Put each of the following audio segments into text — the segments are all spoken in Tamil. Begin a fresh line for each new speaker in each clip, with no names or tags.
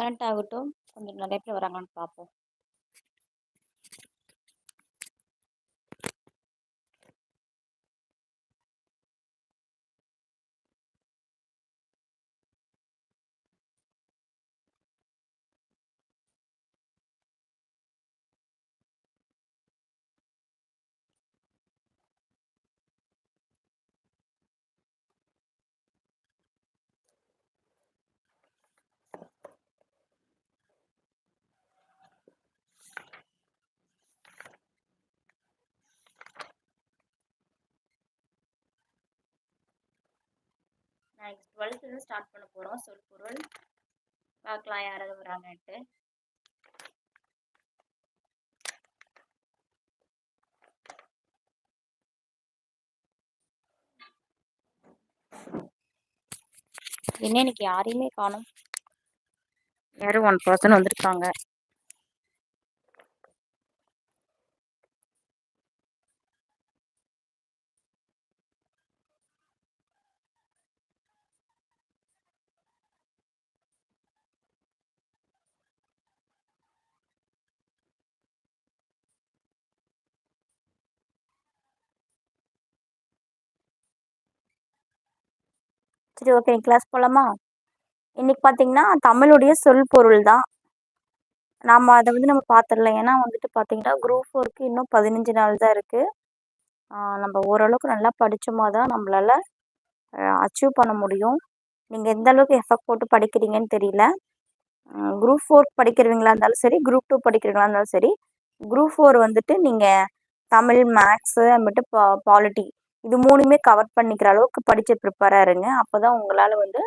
கனெக்ட் ஆகட்டும். கொஞ்சம் நிறைய பேர் வராங்கன்னு பார்ப்போம். நெக்ஸ்ட் டுவெல்த்துலேருந்து ஸ்டார்ட் பண்ண போகிறோம் சொல் பொருள். பார்க்கலாம் யாராவது வராங்கன்ட்டு. என்ன இன்னைக்கு யாரையுமே காணும். யாரும் ஒன் பர்சன் வந்திருக்காங்க. சரி ஓகே கிளாஸ் போகலாமா இன்னைக்கு பார்த்தீங்கன்னா தமிழுடைய சொல் பொருள் தான் நாம் அதை வந்து நம்ம பார்த்துடலாம் ஏன்னா வந்துட்டு பார்த்தீங்கன்னா குரூப் ஃபோருக்கு இன்னும் பதினஞ்சு நாள் தான் இருக்குது நம்ம ஓரளவுக்கு நல்லா படித்தோமா தான் நம்மளால் அச்சீவ் பண்ண முடியும். நீங்கள் எந்த அளவுக்கு எஃபெக்ட் போட்டு படிக்கிறீங்கன்னு தெரியல. குரூப் ஃபோர் படிக்கிறவங்களா இருந்தாலும் சரி குரூப் டூ படிக்கிறவங்களா இருந்தாலும் சரி குரூப் ஃபோர் வந்துட்டு நீங்கள் தமிழ் மேக்ஸு அப்புறமேட்டு பா பாலிட்டி இது மூணுமே கவர் பண்ணிக்கிற அளவுக்கு படித்து ப்ரிப்பேராக இருங்க. அப்போ தான் உங்களால் வந்து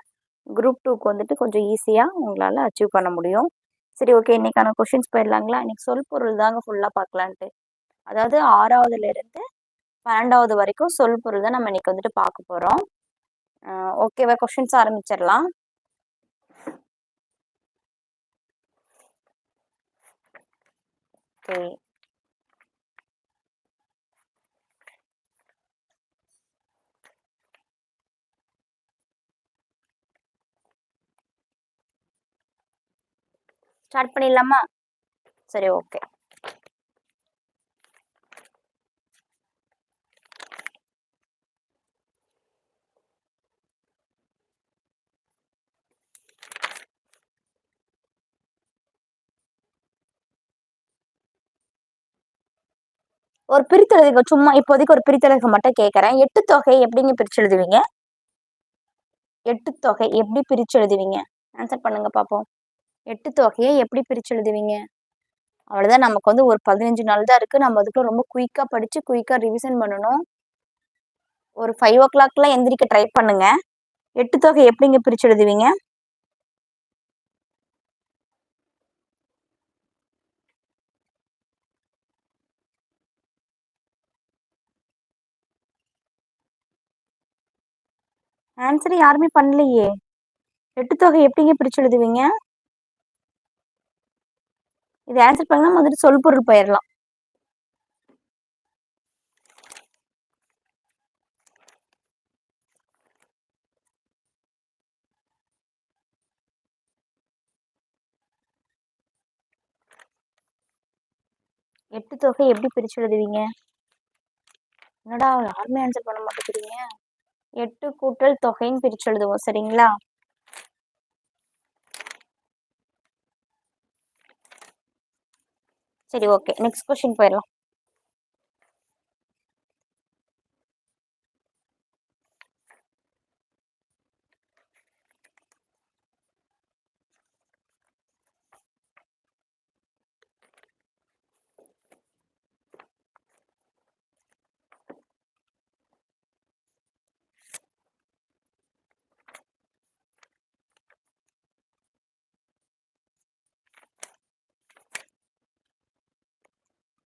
குரூப் டூக்கு வந்துட்டு கொஞ்சம் ஈஸியாக உங்களால் அச்சீவ் பண்ண முடியும். சரி ஓகே இன்றைக்கான கொஷின்ஸ் போயிடலாங்களா? இன்றைக்கி சொல் பொருள் தாங்க ஃபுல்லாக பார்க்கலான்ட்டு. அதாவது ஆறாவதுலேருந்து பன்னெண்டாவது வரைக்கும் சொல் பொருள் தான் நம்ம இன்றைக்கி வந்துட்டு பார்க்க போகிறோம் ஓகேவா கொஷின்ஸ் ஆரம்பிச்சிடலாம். ஓகே ஸ்டார்ட் பண்ணிடலாமா? சரி ஓகே ஒரு பிரித்தெழுதுக சும்மா இப்போதைக்கு ஒரு பிரித்தெழுதுக மட்டும் கேட்குறேன் எட்டு தொகை எப்படிங்க பிரிச்சு எழுதுவீங்க? எட்டு தொகை எப்படி பிரிச்சு எழுதுவீங்க? ஆன்சர் பண்ணுங்க பார்ப்போம் எட்டு தொகையை எப்படி பிரிச்சு எழுதுவீங்க? அவ்வளோதான் நமக்கு வந்து ஒரு பதினஞ்சு நாள் தான் இருக்குது நம்ம அதுக்குள்ள ரொம்ப குயிக்காக படித்து குயிக்காக ரிவிஷன் பண்ணணும். ஒரு ஃபைவ் ஓ கிளாக்லாம் எந்திரிக்க ட்ரை பண்ணுங்க. எட்டு தொகை எப்படிங்க பிரிச்சு எழுதுவீங்க? ஆன்சர் யாருமே பண்ணலையே. எட்டு தொகை எப்படிங்க பிரிச்சு எழுதுவீங்க? இது ஆன்சர் பண்ணா வந்துட்டு சொல் பொருள் போயிடலாம் எட்டு தொகை எப்படி பிரிச்சு எழுதுவீங்க? என்னடா யாருமே ஆன்சர் பண்ண மாட்டேங்கிறீங்க? எட்டு கூட்டல் தொகைன்னு பிரிச்சு எழுதுவோம் சரிங்களா? சரி ஓகே நெக்ஸ்ட் கொஸ்டின் போயிடலாம்.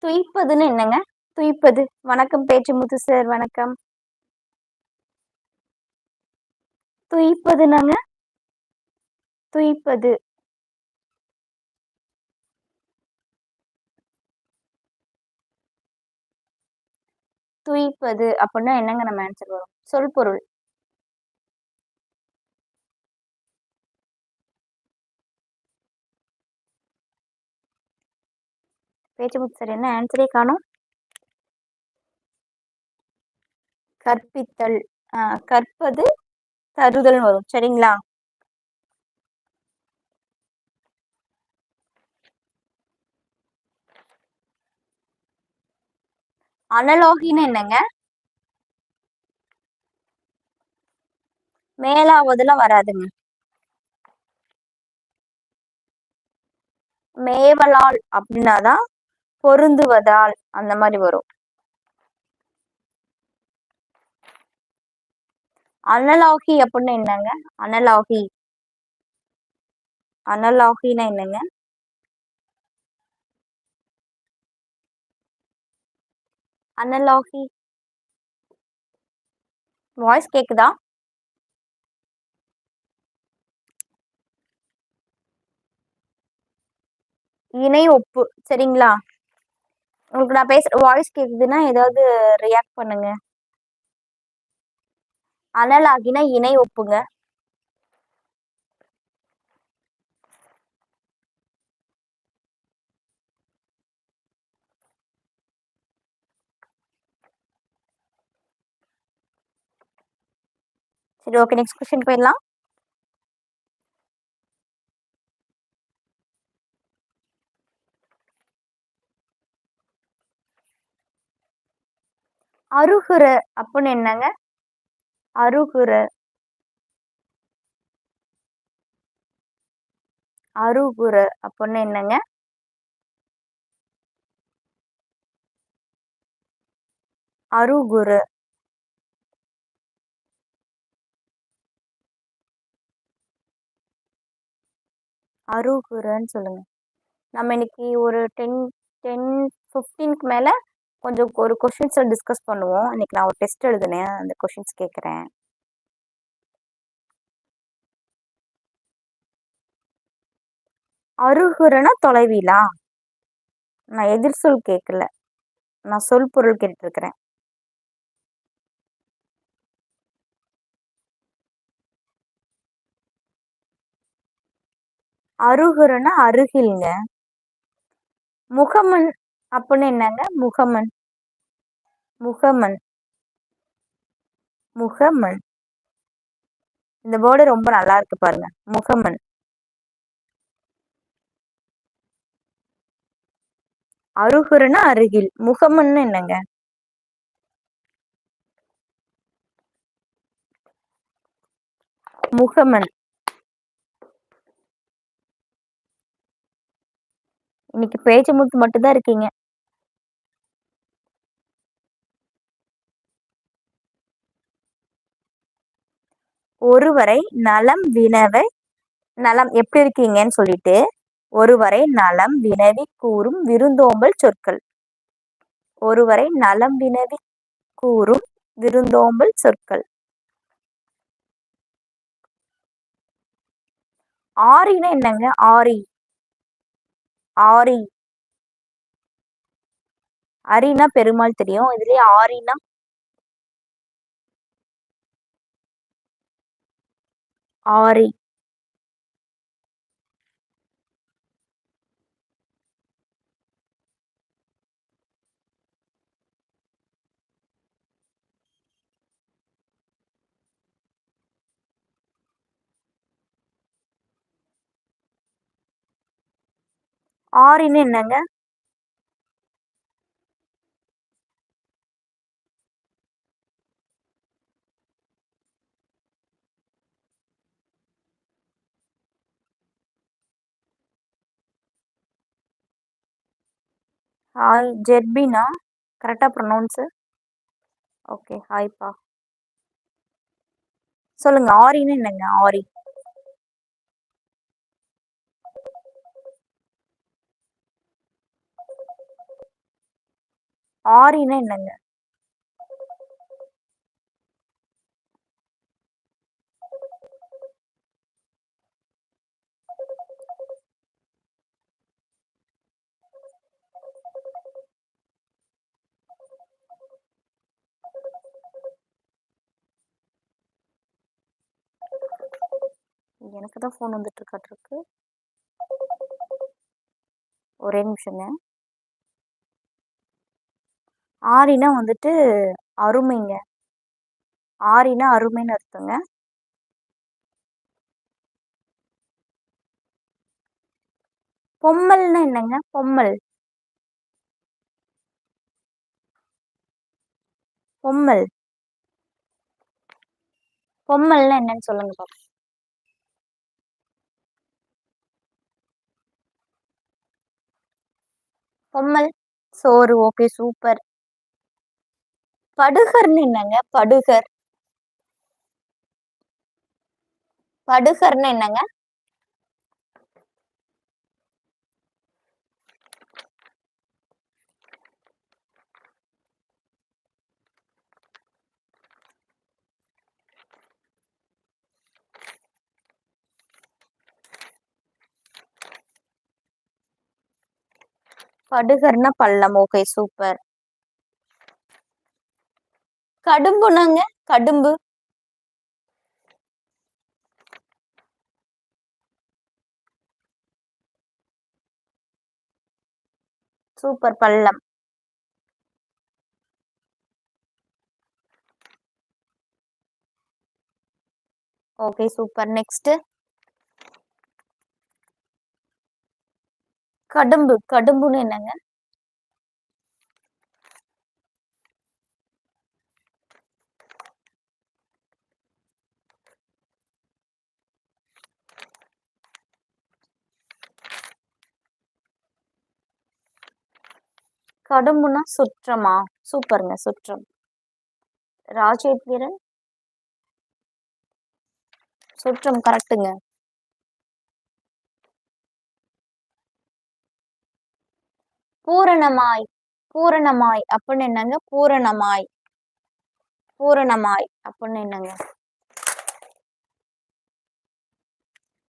துய்ப்பதுன்னு என்னங்க? துய்ப்பது. வணக்கம் பேச்சு முத்து சார் வணக்கம். துய்ப்பதுனாங்க? துய்ப்பது. துய்ப்பது. அப்படின்னா என்னங்க நம்ம ஆன்சர் வரும்? சொல் பொருள். பேச்சுமுத்து சார் என்ன ஆன்சரே காணும். கற்பித்தல். கற்பது தருதல் வரும். சரிங்களா? அனலோகின்னு என்னங்க? மேலாவதுல வராதுங்க. மேவலால் அப்படின்னாதான் பொருந்துவதால் அந்த மாதிரி வரும். அனலாகி அப்படின்னு என்னங்க? அனலாகி. அனலாகினா என்னங்க? அனலாகி. வாய்ஸ் கேக்குதா? இணை ஒப்பு சரிங்களா? உங்களுக்கு நான் பேசுற வாய்ஸ் கேக்குதுன்னா ஏதாவது ரியாக்ட் பண்ணுங்க. அனலாகினா இணை ஒப்புங்க. சரி ஓகே நெக்ஸ்ட் கொஸ்டின் போயிடலாம். அருகுற அப்படின்னு என்னங்க? அருகுற. அருகுற அப்படின்னு என்னங்க? அருகுற. அருகுறன்னு சொல்லுங்க. நம்ம இன்னைக்கு ஒரு டென் டென் ஃபிஃப்டீனுக்கு மேலே கொஞ்சம் ஒரு கொஷின்ஸை டிஸ்கஸ் பண்ணுவோம். இன்னைக்கு நான் ஒரு டெஸ்ட் எழுதினேன். அந்த கொஷின்ஸ் கேட்குறேன் அருகுறனா தொலைவிலா? நான் எதிர் சொல் கேட்கல நான் சொல் பொருள் கேட்டுருக்கிறேன் அருகுறனா அருகில்ங்க. முகமன் அப்படின்னு என்னங்க? முகமன். முகமன். முகமன். இந்த வேர்டு ரொம்ப நல்லா இருக்கு பாருங்க. முகமன். அருகுருன்னா அருகில். முகமன்னு என்னங்க? முகமன். இன்னைக்கு பேச்சு மூத்து மட்டும்தான் இருக்கீங்க. ஒருவரை நலம் வினவை நலம் எப்படி இருக்கீங்கன்னு சொல்லிட்டு ஒருவரை நலம் வினவி கூறும் விருந்தோம்பல் சொற்கள். ஒருவரை நலம் வினவி கூறும் விருந்தோம்பல் சொற்கள். ஆரின்னா என்னங்க? ஆரி. ஆரி அரினா பெருமாள் தெரியும். இதுலயே ஆரினா ஆரி. ஆரின்னு என்னங்க? ஹாய் ஜெர்பினா கரெக்டாக ப்ரொனவுன்ஸு? ஓகே ஹாய்ப்பா. சொல்லுங்கள் ஆரின்னு என்னங்க ஆரி ஆரின்னா என்னங்க? எனக்கு தான் ஃபோன் வந்துட்டு இருக்காட்டிருக்கு ஒரே நிமிஷங்க. ஆரினா வந்துட்டு அருமைங்க. ஆரினா அருமைன்னு அர்த்தங்க. பொம்மல்னா என்னங்க? பொம்மல். பொம்மல். பொம்மல்னா என்னன்னு சொல்லுங்க பாப்போம். பொம்மல். சோறு ஓகே சூப்பர். படுகர்னு என்னங்க? படுகர். படுகர்னு என்னங்க? படுகர்னா பள்ளம். Okay super. கடும்புனாங்க கடும்பு. சூப்பர் பள்ளம். Okay super. நெக்ஸ்ட் கடும்பு. கடும்புன்னு என்னங்க? கடும்புனா சுற்றமா? சூப்பருங்க சுற்றம். ராஜேந்திரன். சுற்றம் கரெக்டுங்க பூரணமாய் பூரணமாய் அப்படின்னு என்னங்க? பூரணமாய். பூரணமாய் அப்படின்னு என்னங்க?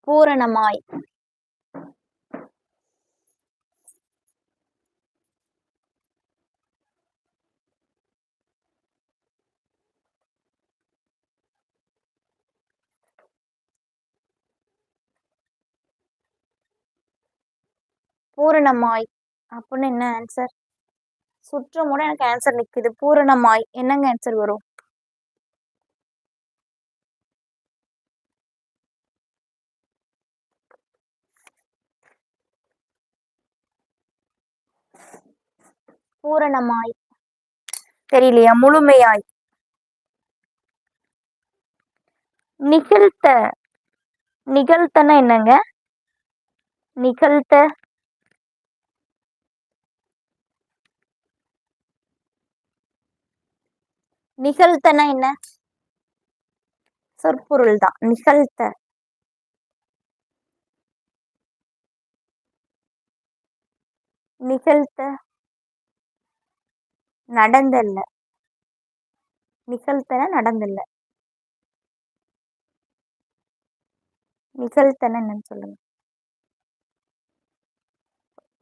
பூரணமாய். பூரணமாய். அப்படின்னு என்ன ஆன்சர் சுற்றமோட எனக்கு ஆன்சர் நிக்குது. பூரணமாய். என்னங்க ஆன்சர் வரும்? பூரணமாய். தெரியலையா? முழுமையாய். நிகழ்த்த. நிகழ்த்தனா என்னங்க? நிகழ்த்த. நிகழ்த்தனா என்ன? சொற்பொருள் தான் நிகழ்த்த. நிகழ்த்த. நடந்தல்ல. நிகழ்த்தன நடந்தல்ல. நிகழ்த்தன என்னன்னு சொல்லுங்க.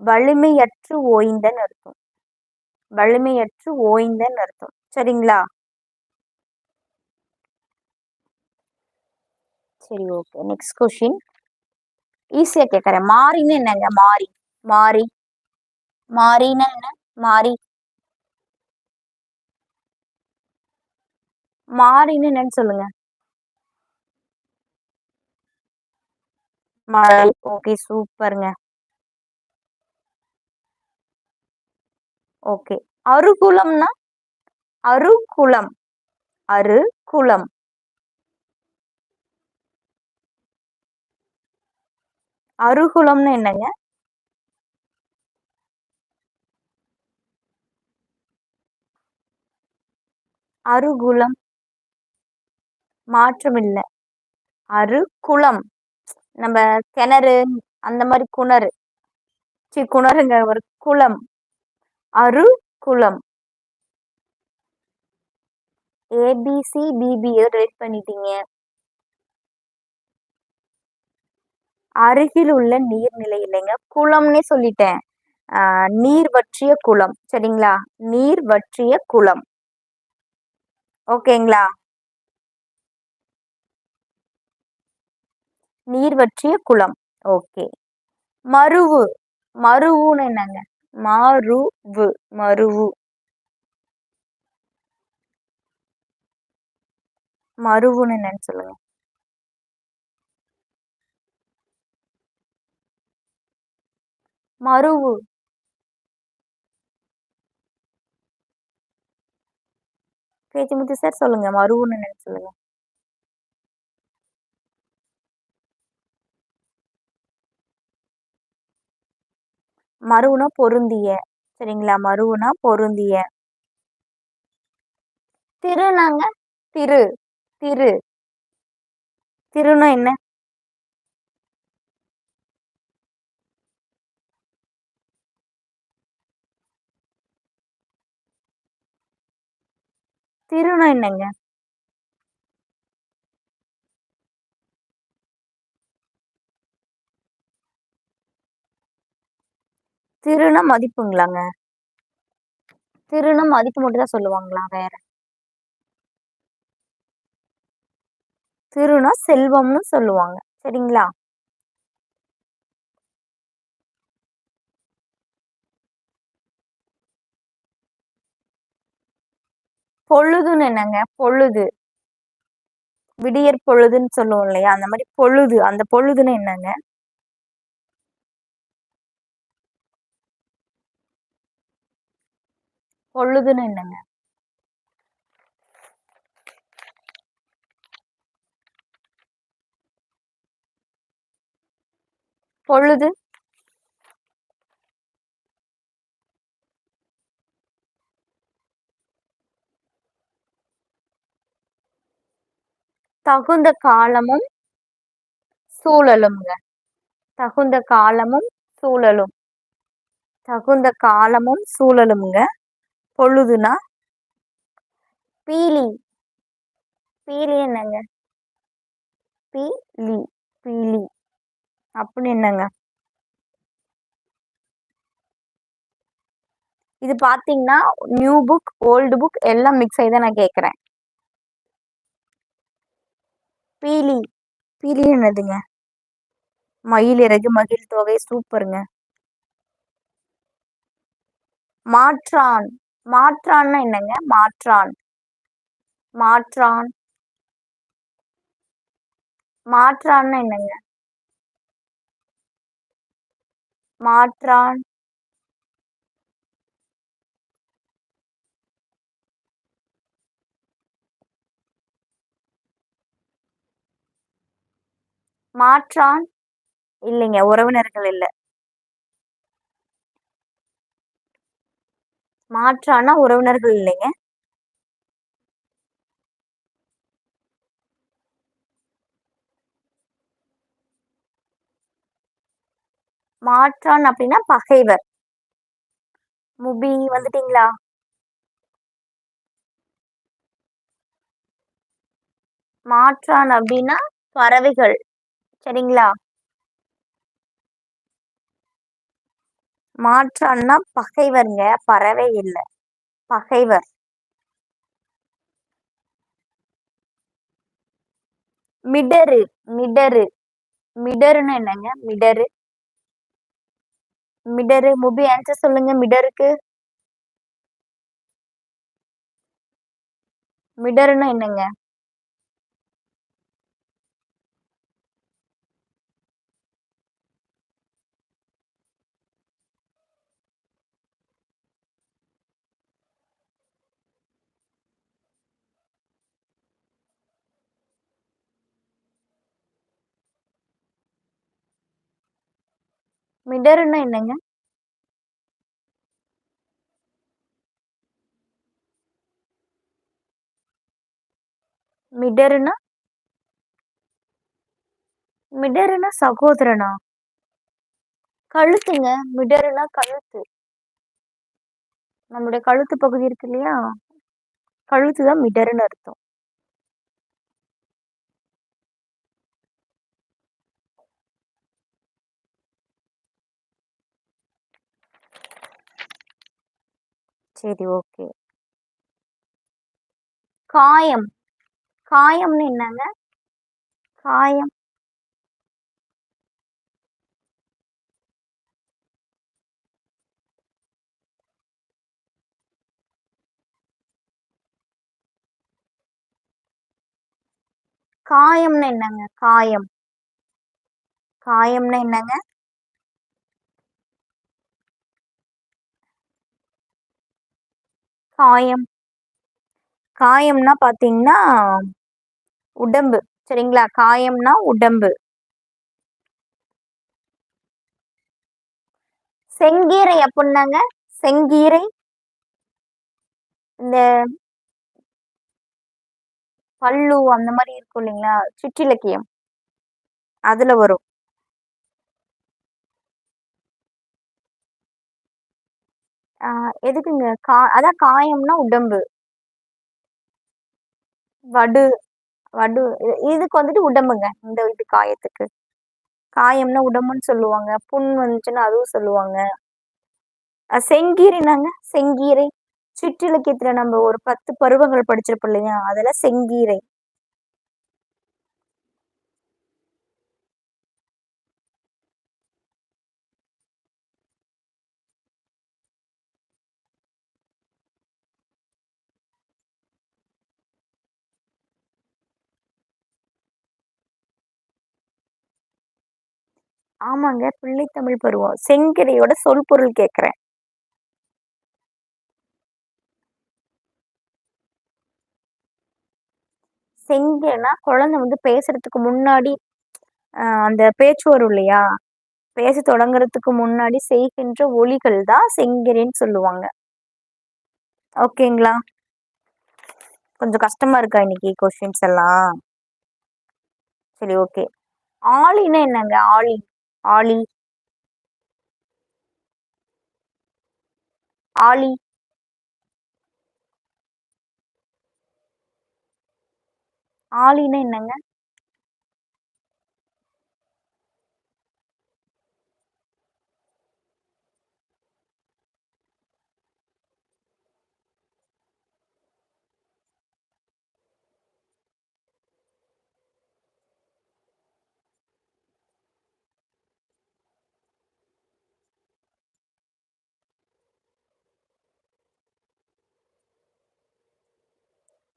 வலிமையற்று ஓய்ந்தன்னு அர்த்தம். வலிமையற்று ஓய்ந்தன்னு அர்த்தம். சரிங்களா? சரி ஓகே நெக்ஸ்ட் கொஷின் ஈஸியா கேட்கறேன் மாறின்னு என்னங்க? மாறி. மாறி. மாறினா என்ன? மாறி. மாறின்னு என்னன்னு சொல்லுங்க. மாறி. ஓகே சூப்பருங்க ஓகே அருகுலம்னா? அருகுலம். அருகுலம். அருகுளம்னு என்னங்க? அருகுளம். மாற்றம் இல்லை அருகுளம். நம்ம கிணறு அந்த மாதிரி குணறு. சி குணறுங்க ஒரு குளம். அரு குளம் ஏபிசி பிபி ரேட் பண்ணிட்டீங்க. அருகில் உள்ள நீர்நிலை இல்லைங்க. குளம்னே சொல்லிட்டேன். நீர் வற்றிய குளம். சரிங்களா? நீர் வற்றிய குளம். ஓகேங்களா? நீர் வற்றிய குளம். ஓகே. மருவு. மருவுன்னு என்னங்க? மாருவு. மருவு. மருவுன்னு என்னன்னு சொல்லுங்க. மருவு பேச்சுமுத்து சார் சொல்லுங்க. மருவுன்னு நினைச்சு சொல்லுங்க. மருவுனா பொருந்திய. சரிங்களா? மருவுனா பொருந்திய. திருனாங்க திரு. திரு. திருனா என்ன? திருனா என்னங்க? திருனா மதிப்புங்களாங்க. திருனா மதிப்பு மட்டும் தான் சொல்லுவாங்களா வேற? திருனா செல்வம்னு சொல்லுவாங்க. சரிங்களா? பொழுதுன்னு என்னங்க? பொழுது. விடியற் பொழுதுன்னு சொல்லுவோம் இல்லையா? அந்த மாதிரி பொழுது. அந்த பொழுதுன்னு என்னங்க? பொழுதுன்னு என்னங்க? பொழுது? தகுந்த காலமும் சூழலும்ங்க. தகுந்த காலமும் சூழலும். தகுந்த காலமும் சூழலும்ங்க. பொழுதுனா பீலி. பீலி என்னங்க? பீலி பீலி. அப்படின்னு என்னங்க? இது பார்த்தீங்கன்னா நியூ புக் ஓல்டு புக் எல்லாம் மிக்ஸ் ஆகி தான் நான் கேட்குறேன் பீலி பீலி என்னதுங்க மயில் இறகு மகிழ் தொகை சூப்பருங்க. மாற்றான் மாற்றான்னா என்னங்க? மாற்றான். மாற்றான். மாற்றான்னா என்னங்க? மாற்றான். மாற்றான் இல்லைங்க உறவினர்கள் இல்ல. மாற்றானா உறவினர்கள் இல்லைங்க. மாற்றான் அப்படின்னா பகைவர். முபி வந்துட்டீங்களா? மாற்றான் அப்படின்னா பறவைகள். சரிங்களா? மாற்றான்னா பகைவர்ங்க. பறவை இல்ல. பகைவர். மிடரு மிடரு மிடருன்னு என்னங்க? மிடரு மிடரு முபி ஆன்சர் சொல்லுங்க. மிடருக்கு மிடருன்னா என்னங்க? மிடருன்னா என்னங்க? மிடருனா மிடருனா சகோதரனா? கழுத்துங்க. மிடருனா கழுத்து. நம்முடைய கழுத்து பகுதி இருக்கு இல்லையா? கழுத்து தான் மிடருன்னு அர்த்தம். சரி ஓகே. காயம். காயம்னு என்னங்க? காயம். காயம்னா என்னங்க? காயம். காயம்னா என்னங்க? காயம். காயம்னா பாத்தீங்கன்னா உடம்பு. சரிங்களா? காயம்னா உடம்பு. செங்கீரை அப்படின்னாங்க. செங்கீரை. இந்த பல்லு அந்த மாதிரி இருக்கும் இல்லைங்களா? சுற்றிலக்கியம். அதுல வரும். எதுக்குங்க? கா அதான் காயம்னா உடம்பு. வடு வடு இதுக்கு வந்துட்டு உடம்புங்க இந்த இது காயத்துக்கு. காயம்னா உடம்புன்னு சொல்லுவாங்க புண் வந்துச்சுன்னா அதுவும் சொல்லுவாங்க. செங்கீரைனாங்க செங்கீரை சிற்றிலக்கியத்துல நம்ம ஒரு பத்து பருவங்கள் படிச்சிருப்போம் இல்லையா? அதெல்லாம் செங்கீரை. ஆமாங்க. பிள்ளைத்தமிழ் பருவம். செங்கிரையோட சொல் பொருள் கேக்குறேன் செங்கனா குழந்தை வந்து பேசுறதுக்கு முன்னாடி ஆஹ் அந்த பேச்சு வரும் இல்லையா? பேச தொடங்குறதுக்கு முன்னாடி செய்கின்ற ஒலிகள் தான் செங்கிரின்னு சொல்லுவாங்க. ஓகேங்களா? கொஞ்சம் கஷ்டமா இருக்கா இன்னைக்கு கொஸ்டின்ஸ் எல்லாம்? சரி ஓகே. ஆலின்னா என்னங்க ஆலி ஆலி. ஆலி. ஆலின்னா என்னங்க?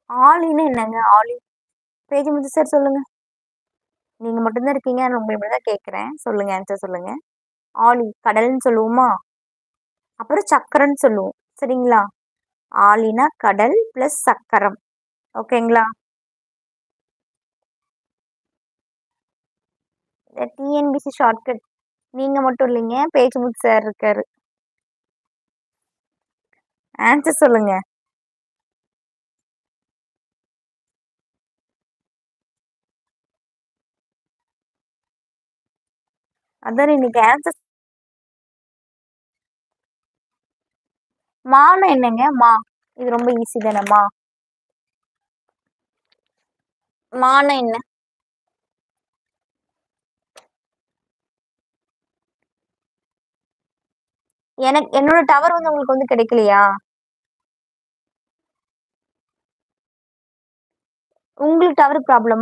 ஆலின்னா என்னங்க ஆலி பேஜ் முடிச்சு சார் சொல்லுங்க. நீங்க மட்டும்தான் இருக்கீங்க நான் உங்களை தான் கேட்குறேன். சொல்லுங்க ஆன்சர் சொல்லுங்க. ஆலி கடல்னு சொல்லுவோமா? அப்புறம் சக்கரன்னு சொல்லுவோம். சரிங்களா? ஆலினா கடல் பிளஸ் சக்கரம். ஓகேங்களா? டிஎன்பிசி ஷார்ட்கட் நீங்க மட்டும் இல்லைங்க பேச்சு முத்து சார் இருக்காரு. ஆன்சர் சொல்லுங்க. அதான் இன்னைக்கு ஆன்சர் மானா என்னங்க? மா. இது ரொம்ப ஈஸி தானே மா. மானா என்ன? எனக்கு என்னோட டவர் வந்து உங்களுக்கு வந்து கிடைக்கலையா? உங்களுக்கு டவர் ப்ராப்ளம்